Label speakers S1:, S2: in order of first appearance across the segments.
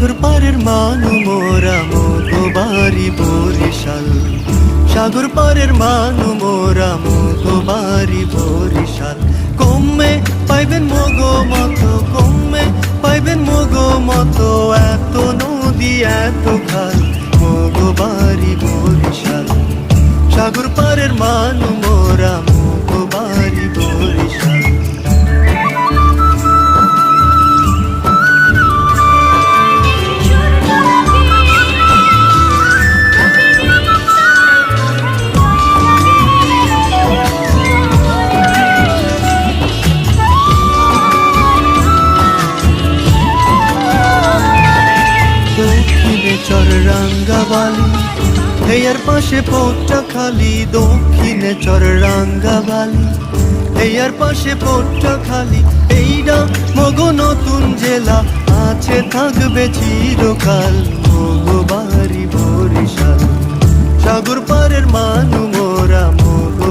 S1: সাগর পারের মানু মোরা মুখবারি বরিশাল। সাগর পারের মানু মোরা মুখবারি বরিশাল। কমে পাইবেন মগো মতো, কমে পাইবেন মগো মতো, এত নদী, এত খাল মগো বাড়ি বরিশাল। সাগর পারের মান দক্ষিণে চর রাঙ্গাবালি হেয়ার পাশে পোট্টা খালি, দক্ষিণে চর রাঙ্গাবালি হেয়ার পাশে পোট্টা খালি এইটা মগো নতুন জেলা। আছে থাকবে চিরকাল মগো বাড়ি বরিশাল। সাগর পারের মানু মোরা মগো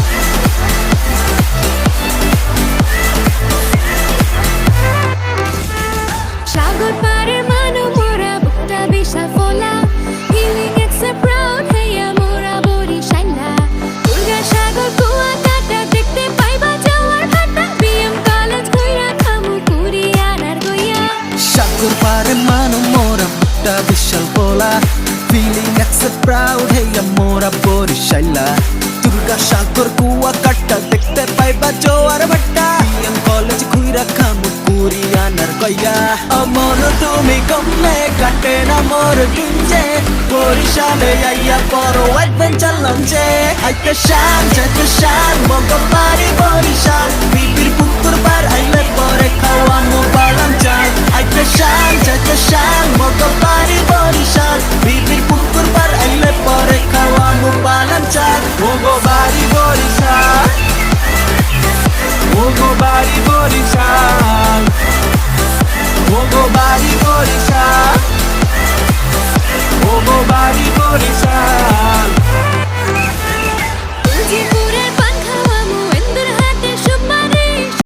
S2: এক্স প্রাউড হেয়া মোরা বরিশাইলা দুর্গা সাগর কুয়া কাটা দেখতে পাইবা জোয়ার ভাট্টা। বিএম কলেজ খুইরা খামু কুড়ি আনার কইয়া। অমর তুমি কমলে কাটে না মোর দিনজে বরিশালে আইয়া পরো অ্যাডভেঞ্চার লঞ্চে আইতে শান যেতে শান মগ পারি বরিশাল। বিবির